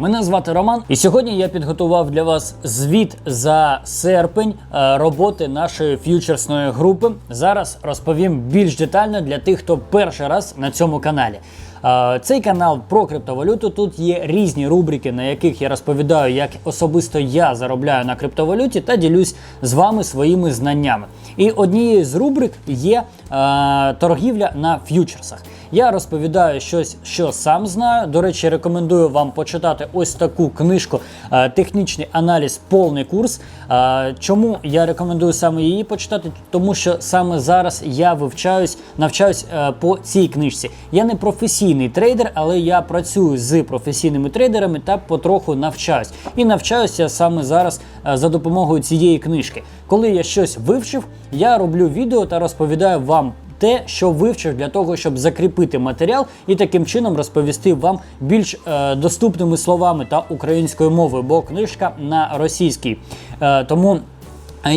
Мене звати Роман, і сьогодні я підготував для вас звіт за серпень е, роботи нашої ф'ючерсної групи. Зараз розповім більш детально для тих, хто перший раз на цьому каналі. Е, Цей канал про криптовалюту. Тут є різні рубрики, на яких я розповідаю, як особисто я заробляю на криптовалюті та ділюсь з вами своїми знаннями. І однією з рубрик є е, торгівля на ф'ючерсах. Я розповідаю щось, що сам знаю. До речі, рекомендую вам почитати ось таку книжку е, Технічний аналіз, повний курс. Е, Чому я рекомендую саме її почитати? Тому що саме зараз я вивчаюсь, навчаюсь е, по цій книжці. Я не професійний трейдер, але я працюю з професійними трейдерами та потроху навчаюсь. І навчаюся саме зараз за допомогою цієї книжки. Коли я щось вивчив, я роблю відео та розповідаю вам те, що вивчив для того, щоб закріпити матеріал і таким чином розповісти вам більш е, доступними словами та українською мовою, бо книжка на російській. Е, тому.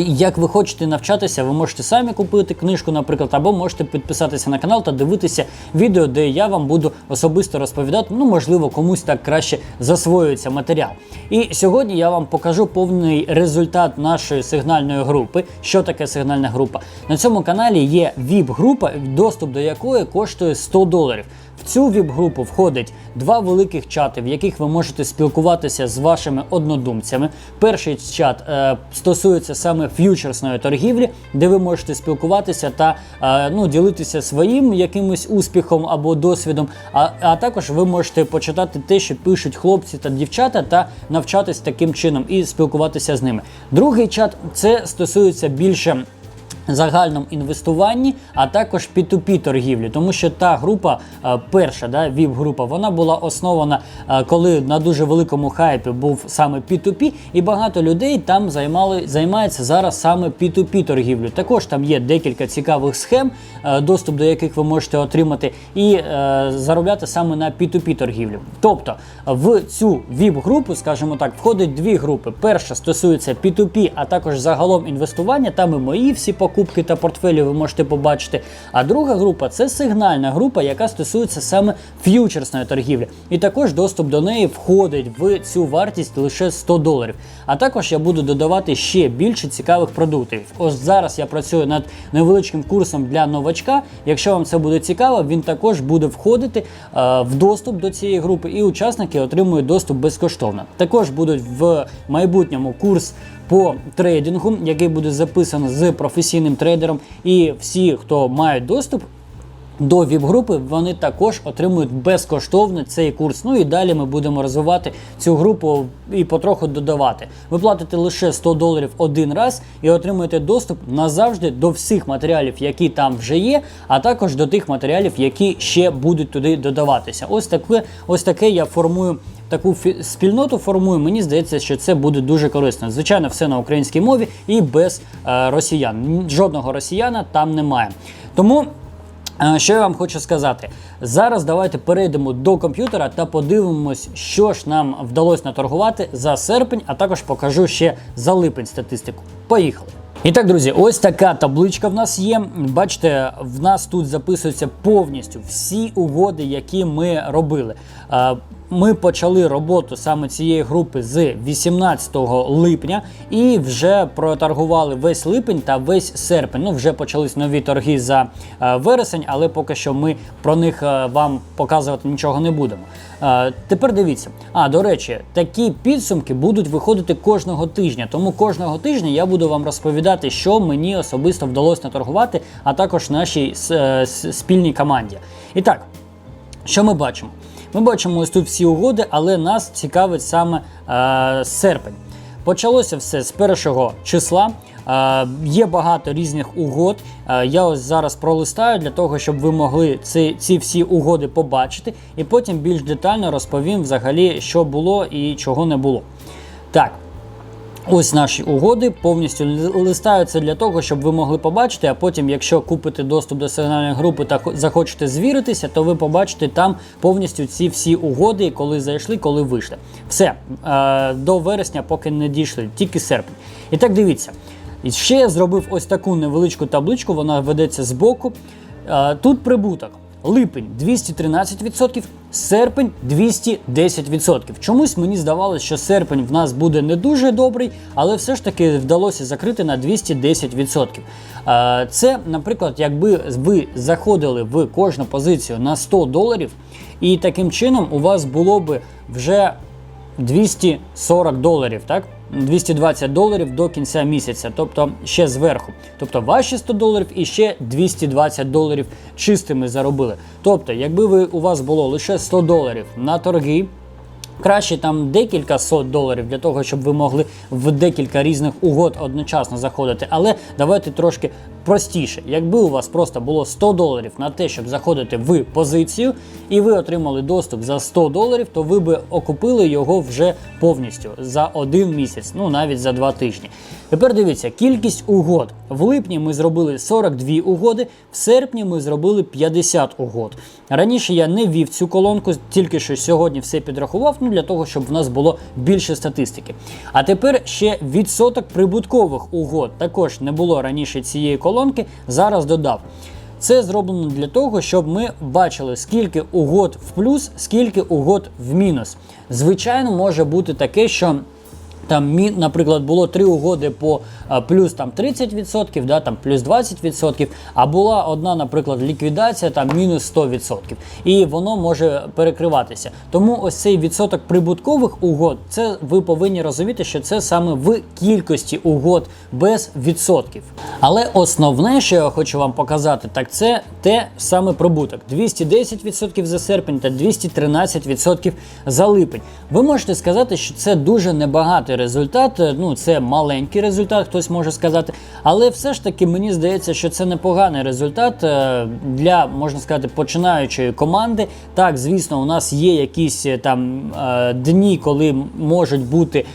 Як ви хочете навчатися, ви можете самі купити книжку, наприклад, або можете підписатися на канал та дивитися відео, де я вам буду особисто розповідати. Ну, можливо, комусь так краще засвоюється матеріал. І сьогодні я вам покажу повний результат нашої сигнальної групи. Що таке сигнальна група? На цьому каналі є ВІП-група, доступ до якої коштує 100 доларів. В цю віп-групу входить два великих чати, в яких ви можете спілкуватися з вашими однодумцями. Перший чат е, стосується саме ф'ючерсної торгівлі, де ви можете спілкуватися та е, ну, ділитися своїм якимось успіхом або досвідом. А, а також ви можете почитати те, що пишуть хлопці та дівчата, та навчатись таким чином і спілкуватися з ними. Другий чат це стосується більше загальному інвестуванні, а також P2P торгівлі, тому що та група, е, перша да, VIP-група, вона була основана, е, коли на дуже великому хайпі був саме P2P, і багато людей там займали, займається зараз саме P2P торгівлю. Також там є декілька цікавих схем, е, доступ до яких ви можете отримати, і заробляти саме на P2P торгівлю. Тобто в цю VIP-групу, скажімо так, входить дві групи. Перша стосується P2P, а також загалом інвестування. Там і мої всі покупки та портфелі ви можете побачити. А друга група це сигнальна група, яка стосується саме ф'ючерсної торгівлі. І також доступ до неї входить в цю вартість лише 100 доларів. А також я буду додавати ще більше цікавих продуктів. Ось зараз я працюю над невеличким курсом для новачка. Якщо вам це буде цікаво, він також буде входити е, в доступ до цієї групи, і учасники отримують доступ безкоштовно. Також будуть в майбутньому курс по трейдингу, який буде записано з професійним трейдером, і всі, хто мають доступ. До ВІП-групи вони також отримують безкоштовно цей курс. Ну і далі ми будемо розвивати цю групу і потроху додавати. Ви платите лише 100 доларів один раз і отримуєте доступ назавжди до всіх матеріалів, які там вже є, а також до тих матеріалів, які ще будуть туди додаватися. Ось таке, ось таке я формую. Таку спільноту формую, мені здається, що це буде дуже корисно. Звичайно, все на українській мові і без е, росіян. Жодного росіяна там немає. Тому Е, Що я вам хочу сказати? Зараз давайте перейдемо до комп'ютера та подивимось, що ж нам вдалося наторгувати за серпень, а також покажу ще за липень статистику. Поїхали! І так, друзі, ось така табличка в нас є. Бачите, в нас тут записуються повністю всі угоди, які ми робили. Ми почали роботу саме цієї групи з 18 липня і вже проторгували весь липень та весь серпень. Ну, вже почались нові торги за е, вересень, але поки що ми про них е, вам показувати нічого не будемо. Е, Тепер дивіться. А, до речі, такі підсумки будуть виходити кожного тижня. Тому кожного тижня я буду вам розповідати, що мені особисто вдалося наторгувати, а також нашій спільній команді. І так, що ми бачимо? Ми бачимо ось тут всі угоди, але нас цікавить саме е, серпень. Почалося все з першого числа. Е, є багато різних угод. Е, я ось зараз пролистаю для того, щоб ви могли ці, ці всі угоди побачити, і потім більш детально розповім взагалі, що було і чого не було. Так, Ось наші угоди повністю листаються для того, щоб ви могли побачити. А потім, якщо купите доступ до сигнальної групи та захочете звіритися, то ви побачите там повністю ці всі угоди, коли зайшли, коли вийшли. Все е, до вересня, поки не дійшли, тільки серпень. І так дивіться. І ще я зробив ось таку невеличку табличку, вона ведеться збоку. Е, тут прибуток. Липень 213%, серпень 210%. Чомусь мені здавалося, що серпень в нас буде не дуже добрий, але все ж таки вдалося закрити на 210%. Е, Це, наприклад, якби ви заходили в кожну позицію на 100 доларів, і таким чином у вас було би вже 240 доларів, так? 220 доларів до кінця місяця, тобто ще зверху. Тобто ваші 100 доларів і ще 220 доларів чистими заробили. Тобто, якби ви у вас було лише 100 доларів на торги. Краще там декілька сот доларів для того, щоб ви могли в декілька різних угод одночасно заходити. Але давайте трошки простіше. Якби у вас просто було 100 доларів на те, щоб заходити в позицію, і ви отримали доступ за 100 доларів, то ви би окупили його вже повністю за один місяць, ну навіть за два тижні. Тепер дивіться, кількість угод. В липні ми зробили 42 угоди, в серпні ми зробили 50 угод. Раніше я не вів цю колонку, тільки що сьогодні все підрахував, ну для того, щоб в нас було більше статистики. А тепер ще відсоток прибуткових угод. Також не було раніше цієї колонки, зараз додав. Це зроблено для того, щоб ми бачили, скільки угод в плюс, скільки угод в мінус. Звичайно, може бути таке, що там, наприклад, було три угоди по плюс там 30%, да, там плюс 20%, а була одна, наприклад, ліквідація там мінус 100%. І воно може перекриватися. Тому ось цей відсоток прибуткових угод, це ви повинні розуміти, що це саме в кількості угод без відсотків. Але основне, що я хочу вам показати, так це те саме прибуток: 210% за серпень та 213% за липень. Ви можете сказати, що це дуже небагатий результат. е, Ну це маленький результат, хтось може сказати. Але все ж таки мені здається, що це непоганий результат е, для можна сказати починаючої команди. Так, звісно, у нас є якісь е, там дні, коли можуть бути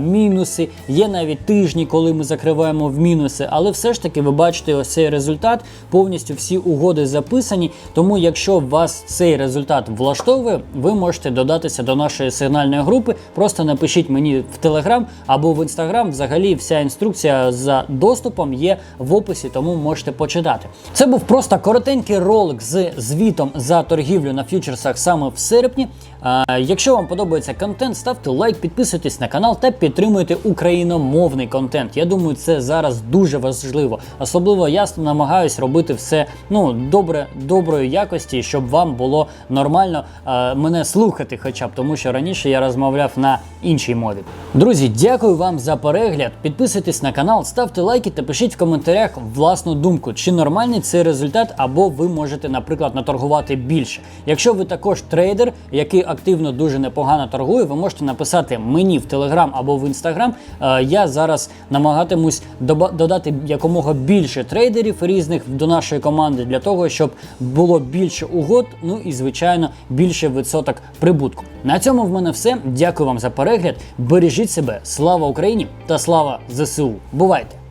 мінуси. Є навіть тижні, коли ми закриваємо в мінуси. Але все ж таки ви бачите ось цей результат. Повністю всі угоди записані. Тому, якщо вас цей результат влаштовує, ви можете додатися до нашої сигнальної групи. Просто напишіть мені в Телеграм або в Інстаграм. Взагалі, вся інструкція за доступом є в описі, тому можете почитати. Це був просто коротенький ролик з звітом за торгівлю на фьючерсах саме в серпні. А, якщо вам подобається контент, ставте лайк, підписуйтесь на канал та підтримуйте україномовний контент. Я думаю, це зараз дуже важливо. Особливо я намагаюсь робити все ну добре, доброї якості, щоб вам було нормально е, мене слухати, хоча б тому, що раніше я розмовляв на іншій мові. Друзі, дякую вам за перегляд. Підписуйтесь на канал, ставте лайки та пишіть в коментарях власну думку, чи нормальний цей результат, або ви можете, наприклад, наторгувати більше. Якщо ви також трейдер, який активно дуже непогано торгує, ви можете написати мені в Телеграм або в Інстаграм. Е, Я зараз намагатимусь додати якомога більше трейдерів різних до нашої команди для того, щоб було більше угод, ну і звичайно більше відсоток прибутку. На цьому в мене все. Дякую вам за перегляд. Бережіть себе. Слава Україні та слава ЗСУ. Бувайте!